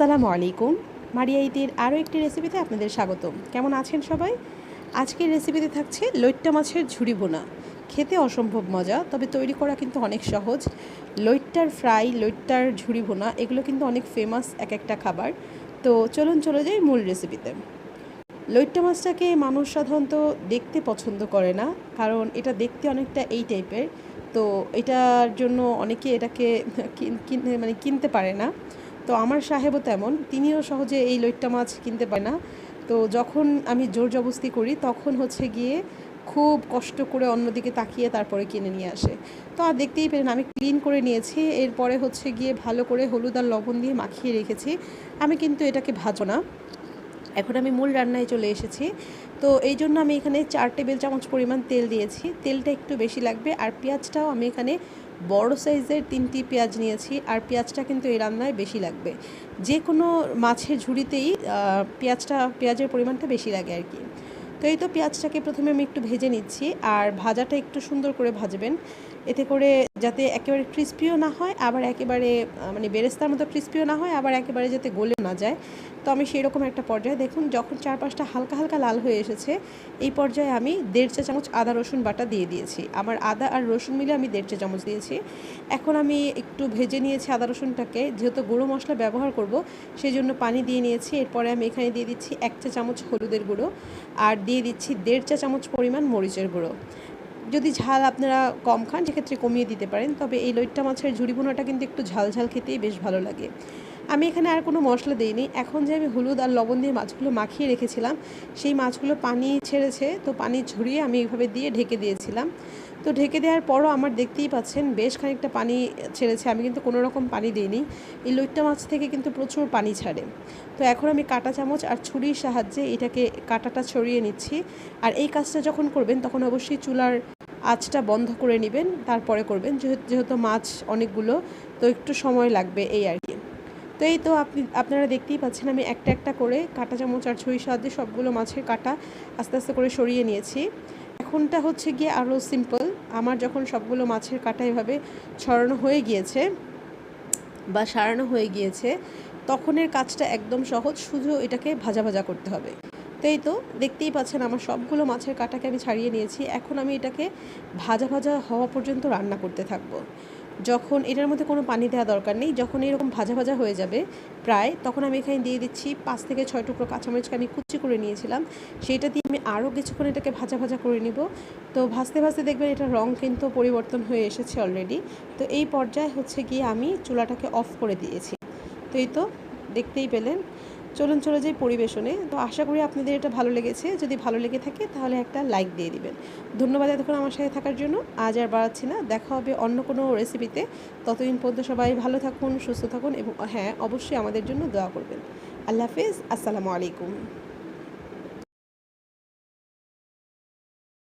আসসালামু আলাইকুম। মারিয়া ঈদের আরও একটি রেসিপিতে আপনাদের স্বাগতম। কেমন আছেন সবাই? আজকের রেসিপিতে থাকছে লইট্টা মাছের ঝুড়ি বোনা খেতে অসম্ভব মজা, তবে তৈরি করা কিন্তু অনেক সহজ। লইট্টার ফ্রাই, লইট্টার ঝুড়ি বোনা এগুলো কিন্তু অনেক ফেমাস এক একটা খাবার। তো চলুন চলে যাই মূল রেসিপিতে। লইট্টা মাছটাকে মানুষ সাধারণত দেখতে পছন্দ করে না, কারণ এটা দেখতে অনেকটা এই টাইপের। তো এটার জন্য অনেকে এটাকে মানে কিনতে পারে না। তো আমার সাহেবও তেমন, তিনিও সহজে এই লইট্টা মাছ কিনতে পারে না। তো যখন আমি জোর জবস্তি করি, তখন হচ্ছে গিয়ে খুব কষ্ট করে অন্যদিকে তাকিয়ে তারপরে কিনে নিয়ে আসে। তো আর দেখতেই পেলেন, আমি ক্লিন করে নিয়েছি, এরপরে হচ্ছে গিয়ে ভালো করে হলুদ আর লবণ দিয়ে মাখিয়ে রেখেছি। আমি কিন্তু এটাকে ভাজো না। এখন আমি মূল রান্নায় চলে এসেছি। তো এই জন্য আমি এখানে চার টেবিল চামচ পরিমাণ তেল দিয়েছি। তেলটা একটু বেশি লাগবে, আর পেঁয়াজটাও আমি এখানে বড় সাইজের তিনটি পেঁয়াজ নিয়েছি আর পেঁয়াজটা কিন্তু এই রান্নায় বেশি লাগবে। যে কোনো মাছের ঝুড়িতেই পেঁয়াজটা, পেঁয়াজের পরিমাণটা বেশি লাগে আর কি। তো এই তো পেঁয়াজটাকে প্রথমে আমি একটু ভেজে নিচ্ছি আর ভাজাটা একটু সুন্দর করে ভাজবেন। এতে করে যাতে একেবারে ক্রিস্পিও না হয়, আবার একেবারে মানে বেরেস্তার মতো ক্রিস্পিও না হয়, আবার একেবারে যাতে গলে না যায়। তো আমি সেই রকম একটা পর্যায়ে, দেখুন যখন চার পাঁচটা হালকা হালকা লাল হয়ে এসেছে, এই পর্যায়ে আমি দেড় চা চামচ আদা, রসুন বাটা দিয়ে দিয়েছি। আমার আদা আর রসুন মিলে আমি দেড় চা চামচ দিয়েছি। এখন আমি একটু ভেজে নিয়েছি আদা, রসুনটাকে। যেহেতু গুঁড়ো মশলা ব্যবহার করব সেই জন্য পানি দিয়ে নিয়েছি। এরপরে আমি এখানে দিয়ে দিচ্ছি এক চা চামচ হলুদের গুঁড়ো, আর দিয়ে দিচ্ছি দেড় চা চামচ পরিমাণ মরিচের গুঁড়ো। যদি ঝাল আপনারা কম খান, সেক্ষেত্রে কমিয়ে দিতে পারেন। তবে এই লইট্টা মাছের ঝুড়ি বোনাটা কিন্তু একটু ঝাল ঝাল খেতেই বেশ ভালো লাগে। আমি এখানে আর কোনো মশলা দিইনি। এখন যে আমি হলুদ আর লবণ দিয়ে মাছগুলো মাখিয়ে রেখেছিলাম, সেই মাছগুলো পানি ছেড়েছে। তো পানি ঝরিয়ে আমি এইভাবে দিয়ে ঢেকে দিয়েছিলাম। তো ঢেকে দেওয়ার পরও আমার দেখতেই পাচ্ছেন বেশ খানিকটা পানি ছেড়েছে। আমি কিন্তু কোনো রকম পানি দিইনি। এই লইট্টা মাছ থেকে কিন্তু প্রচুর পানি ছাড়ে। তো এখন আমি কাঁটা চামচ আর ছুরির সাহায্যে এটাকে কাঁটাটা ছড়িয়ে নিচ্ছি। আর এই কাজটা যখন করবেন, তখন অবশ্যই চুলার আঁচটা বন্ধ করে নেবেন, তারপরে করবেন। যেহেতু মাছ অনেকগুলো, তো একটু সময় লাগবে এই আর কি। তো এই তো আপনি, আপনারা দেখতেই পাচ্ছেন আমি একটা একটা করে কাঁটা চামচ আর ছুরির সাহায্যে সবগুলো মাছের কাটা আস্তে আস্তে করে সরিয়ে নিয়েছি। এখনটা হচ্ছে গিয়ে আরও সিম্পল। আমার যখন সবগুলো মাছের কাটা এভাবে ছড়ানো হয়ে গিয়েছে বা সারানো হয়ে গিয়েছে, তখনের কাজটা একদম সহজ। শুধু এটাকে ভাজা ভাজা করতে হবে। তো এই তো দেখতেই পাচ্ছেন আমার সবগুলো মাছের কাটাকে আমি ছাড়িয়ে নিয়েছি। এখন আমি এটাকে ভাজা ভাজা হওয়া পর্যন্ত রান্না করতে থাকব। যখন এটার মধ্যে কোনো পানি দেওয়া দরকার নেই, যখন এরকম ভাজা ভাজা হয়ে যাবে প্রায়, তখন আমি এখানে দিয়ে দিচ্ছি পাঁচ থেকে ছয় টুকরো কাঁচামরিচকে আমি কুচি করে নিয়েছিলাম। সেইটা দিয়ে আমি আরও কিছুক্ষণ এটাকে ভাজা ভাজা করে নিব। তো ভাজতে ভাজতে দেখবেন এটা রং কিন্তু পরিবর্তন হয়ে এসেছে অলরেডি তো এই পর্যায়ে হচ্ছে গিয়ে আমি চুলাটাকে অফ করে দিয়েছি। তো এই তো দেখতেই পেলেন। চলুন চলে যাই পরিবেশনে। তো আশা করি আপনাদের এটা ভালো লেগেছে। যদি ভালো লেগে থাকে তাহলে একটা লাইক দিয়ে দিবেন। ধন্যবাদ এতক্ষণ আমার সাথে থাকার জন্য। আজ আর বাড়াচ্ছি না। দেখা হবে অন্য কোনো রেসিপিতে ততদিন পর্যন্ত সবাই ভালো থাকুন, সুস্থ থাকুন এবং হ্যাঁ অবশ্যই আমাদের জন্য দোয়া করবেন। আল্লাহ হাফিজ। আসসালামু আলাইকুম।